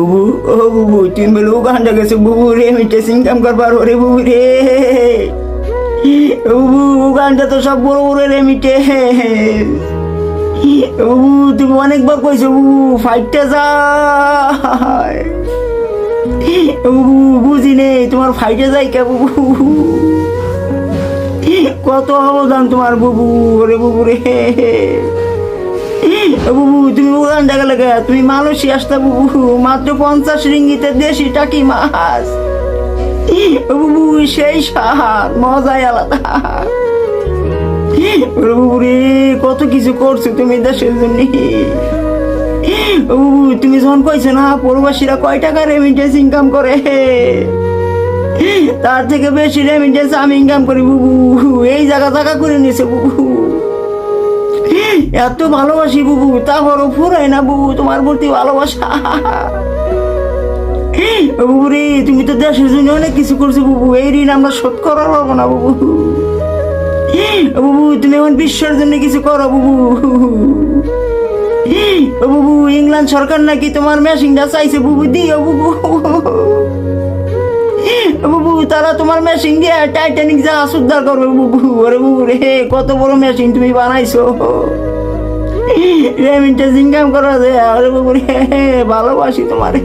বুবু, ও বুবু তুমি বলে উগান্ডা গেছো বুবু রে মিটেস ইনকাম করবার ওরে বুবু রে। বুবু উগান্ডা তো সব বড় বড় রেমিটে বুবু, তুমি অনেকবার কইছো, বুবু ফাইটটা যায় বুবু, বুঝি নেই তোমার ফাইটে যায় কে বুবু? কত অবদান তোমার বুবু রে বুবু তুমি উড়ান দেখা লাগে। তুমি মানুষই আসতা বুবু মাত্র পঞ্চাশ রিঙ্গিতে দেশি টাকি মাছ? বুবু, সেই স্বাদ মজাই আলাদা। রে, কত কিছু করছ তুমি দেশের জন্য। তুমি যখন কইছো না, প্রবাসীরা কয় টাকা রেমিটেন্স ইনকাম করে? তার থেকে বেশি রেমিটেন্স আমি ইনকাম করি বুবু। এই জায়গা জায়গা করে নিছে বুবু। এত ভালোবাসি বুবু, তা তারপরও ফুরাই না বুবু, তোমার প্রতি ভালোবাসা। বুবু রে, তুমি তো দেশের জন্য অনেক কিছু করছ বুবু, এই ঋণ আমরা শোধ করার পারব না বুবু। বুবু, তুমি এখন বিশ্বের জন্য কিছু করো বুবু। বুবু, ইংল্যান্ড সরকার নাকি তোমার মেশিনটা চাইছে বুবু, দিও বুবু। বুবু, তারা তোমার মেশিন দিয়ে টাইটানিক জাহাজ উদ্ধার করবে বুবু। ওরে বুবু রে, কত বড় মেশিন তুমি বানাইছো। ইনকাম করা যায় ভালোবাসি তোমারে।